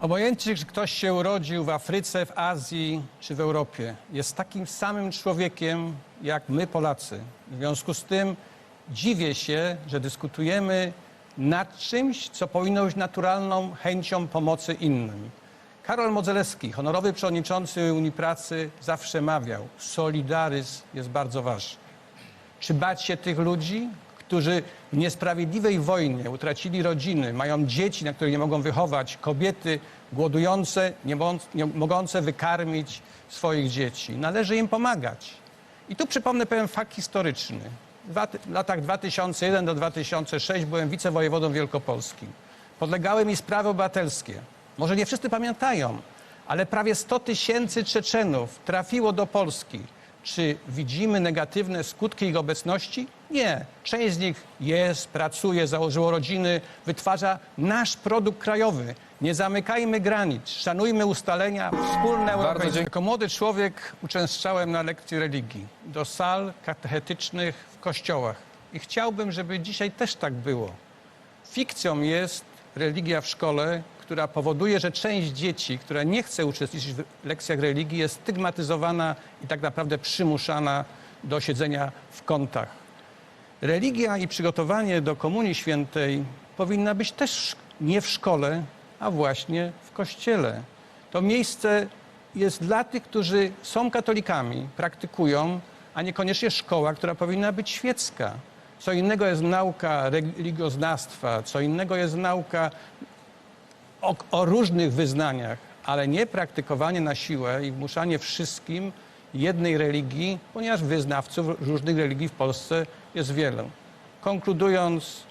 Obojętnie, czy ktoś się urodził w Afryce, w Azji czy w Europie, jest takim samym człowiekiem jak my, Polacy. W związku z tym dziwię się, że dyskutujemy nad czymś, co powinno być naturalną chęcią pomocy innym. Karol Modzelewski, honorowy przewodniczący Unii Pracy, zawsze mawiał: Solidaryzm jest bardzo ważny. Czy bać się tych ludzi, którzy w niesprawiedliwej wojnie utracili rodziny, mają dzieci, na które nie mogą wychować, kobiety głodujące, nie, nie mogące wykarmić swoich dzieci? Należy im pomagać. I tu przypomnę pewien fakt historyczny. W latach 2001 do 2006 byłem wicewojewodą wielkopolskim. Podlegały mi sprawy obywatelskie. Może nie wszyscy pamiętają, ale prawie 100 tysięcy Czeczenów trafiło do Polski. Czy widzimy negatywne skutki ich obecności? Nie. Część z nich jest, pracuje, założyło rodziny, wytwarza nasz produkt krajowy. Nie zamykajmy granic, szanujmy ustalenia wspólne europejskie. Jako młody człowiek uczęszczałem na lekcje religii, do sal katechetycznych w kościołach. I chciałbym, żeby dzisiaj też tak było. Fikcją jest religia w szkole, która powoduje, że część dzieci, która nie chce uczestniczyć w lekcjach religii, jest stygmatyzowana i tak naprawdę przymuszana do siedzenia w kątach. Religia i przygotowanie do Komunii Świętej powinna być też nie w szkole, a właśnie w kościele. To miejsce jest dla tych, którzy są katolikami, praktykują, a niekoniecznie szkoła, która powinna być świecka. Co innego jest nauka religioznawstwa, co innego jest nauka o, o różnych wyznaniach, ale nie praktykowanie na siłę i wmuszanie wszystkim jednej religii, ponieważ wyznawców różnych religii w Polsce jest wiele. Konkludując,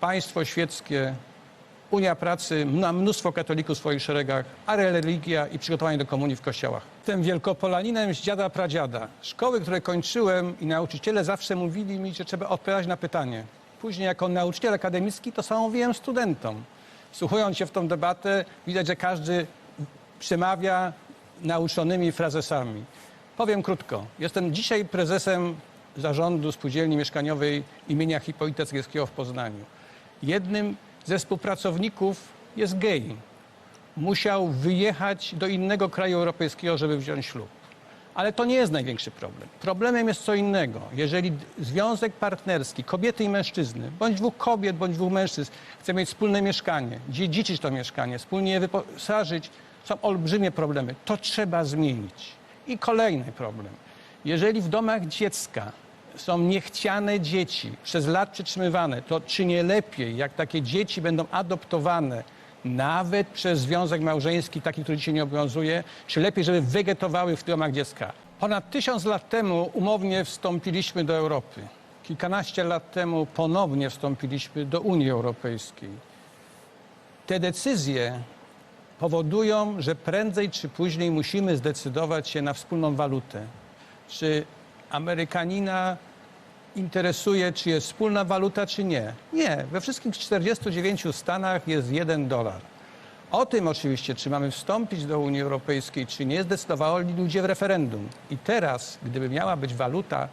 państwo świeckie, Unia Pracy ma mnóstwo katolików w swoich szeregach, a religia i przygotowanie do komunii w kościołach. Jestem wielkopolaninem z dziada pradziada. Szkoły, które kończyłem i nauczyciele zawsze mówili mi, że trzeba odpowiadać na pytanie. Później jako nauczyciel akademicki to samo mówiłem studentom. Słuchując się w tą debatę, widać, że każdy przemawia nauczonymi frazesami. Powiem krótko. Jestem dzisiaj prezesem zarządu spółdzielni mieszkaniowej imienia Hipolita Cegierskiego w Poznaniu. Jednym ze współpracowników jest gej. Musiał wyjechać do innego kraju europejskiego, żeby wziąć ślub. Ale to nie jest największy problem. Problemem jest co innego. Jeżeli związek partnerski kobiety i mężczyzny, bądź dwóch kobiet, bądź dwóch mężczyzn, chce mieć wspólne mieszkanie, dziedziczyć to mieszkanie, wspólnie je wyposażyć, są olbrzymie problemy. To trzeba zmienić. I kolejny problem. Jeżeli w domach dziecka są niechciane dzieci, przez lat przytrzymywane, to czy nie lepiej, jak takie dzieci będą adoptowane, nawet przez związek małżeński, taki, który dzisiaj nie obowiązuje, czy lepiej, żeby wegetowały w domach dziecka? Ponad tysiąc lat temu umownie wstąpiliśmy do Europy. Kilkanaście lat temu ponownie wstąpiliśmy do Unii Europejskiej. Te decyzje powodują, że prędzej czy później musimy zdecydować się na wspólną walutę. Czy Amerykanina interesuje, czy jest wspólna waluta, czy nie? Nie. We wszystkich 49 stanach jest jeden dolar. O tym oczywiście, czy mamy wstąpić do Unii Europejskiej, czy nie, zdecydowali ludzie w referendum. I teraz, gdyby miała być waluta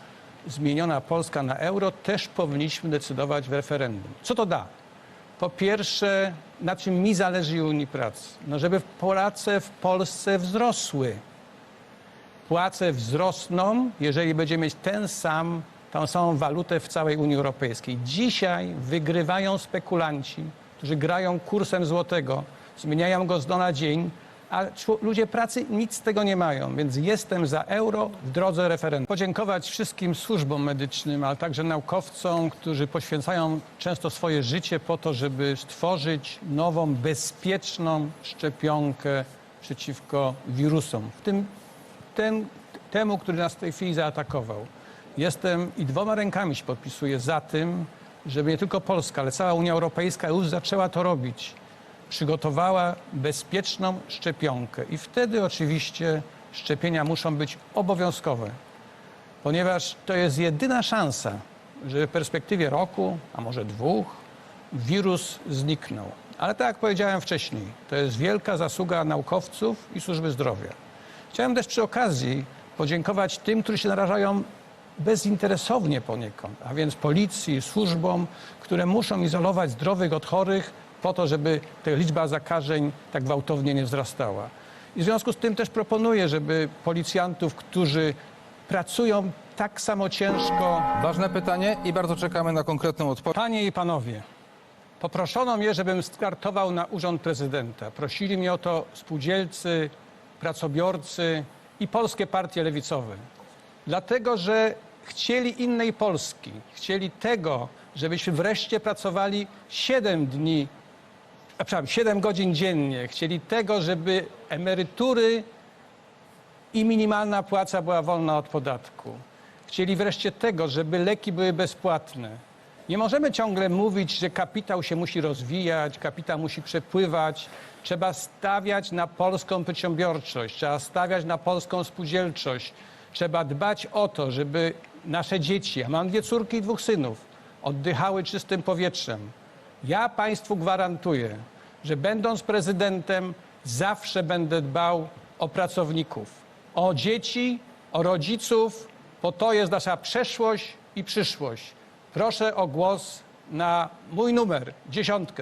zmieniona Polska na euro, też powinniśmy decydować w referendum. Co to da? Po pierwsze, na czym mi zależy Unii Pracy? No, żeby Polacy w Polsce wzrosły. Płace wzrosną, jeżeli będziemy mieć ten sam, tą samą walutę w całej Unii Europejskiej. Dzisiaj wygrywają spekulanci, którzy grają kursem złotego, zmieniają go z dnia na dzień, a ludzie pracy nic z tego nie mają, więc jestem za euro w drodze referendum. Podziękować wszystkim służbom medycznym, ale także naukowcom, którzy poświęcają często swoje życie po to, żeby stworzyć nową, bezpieczną szczepionkę przeciwko wirusom. W tym ten, temu, który nas w tej chwili zaatakował. Jestem i dwoma rękami się podpisuję za tym, żeby nie tylko Polska, ale cała Unia Europejska już zaczęła to robić. Przygotowała bezpieczną szczepionkę i wtedy oczywiście szczepienia muszą być obowiązkowe, ponieważ to jest jedyna szansa, żeby w perspektywie roku, a może dwóch, wirus zniknął. Ale tak jak powiedziałem wcześniej, to jest wielka zasługa naukowców i służby zdrowia. Chciałem też przy okazji podziękować tym, którzy się narażają bezinteresownie poniekąd, a więc policji, służbom, które muszą izolować zdrowych od chorych po to, żeby ta liczba zakażeń tak gwałtownie nie wzrastała. I w związku z tym też proponuję, żeby policjantów, którzy pracują tak samo ciężko, Ważne pytanie i bardzo czekamy na konkretną odpowiedź. Panie i panowie, poproszono mnie, żebym startował na urząd prezydenta. Prosili mnie o to spółdzielcy, pracobiorcy i polskie partie lewicowe. Dlatego, że chcieli innej Polski. Chcieli tego, żebyśmy wreszcie pracowali 7 dni, a, przepraszam, 7 godzin dziennie. Chcieli tego, żeby emerytury i minimalna płaca była wolna od podatku. Chcieli wreszcie tego, żeby leki były bezpłatne. Nie możemy ciągle mówić, że kapitał się musi rozwijać, kapitał musi przepływać. Trzeba stawiać na polską przedsiębiorczość, trzeba stawiać na polską spółdzielczość. Trzeba dbać o to, żeby nasze dzieci, a mam dwie córki i dwóch synów, oddychały czystym powietrzem. Ja Państwu gwarantuję, że będąc prezydentem, zawsze będę dbał o pracowników, o dzieci, o rodziców, bo to jest nasza przeszłość i przyszłość. Proszę o głos na mój numer, dziesiątkę.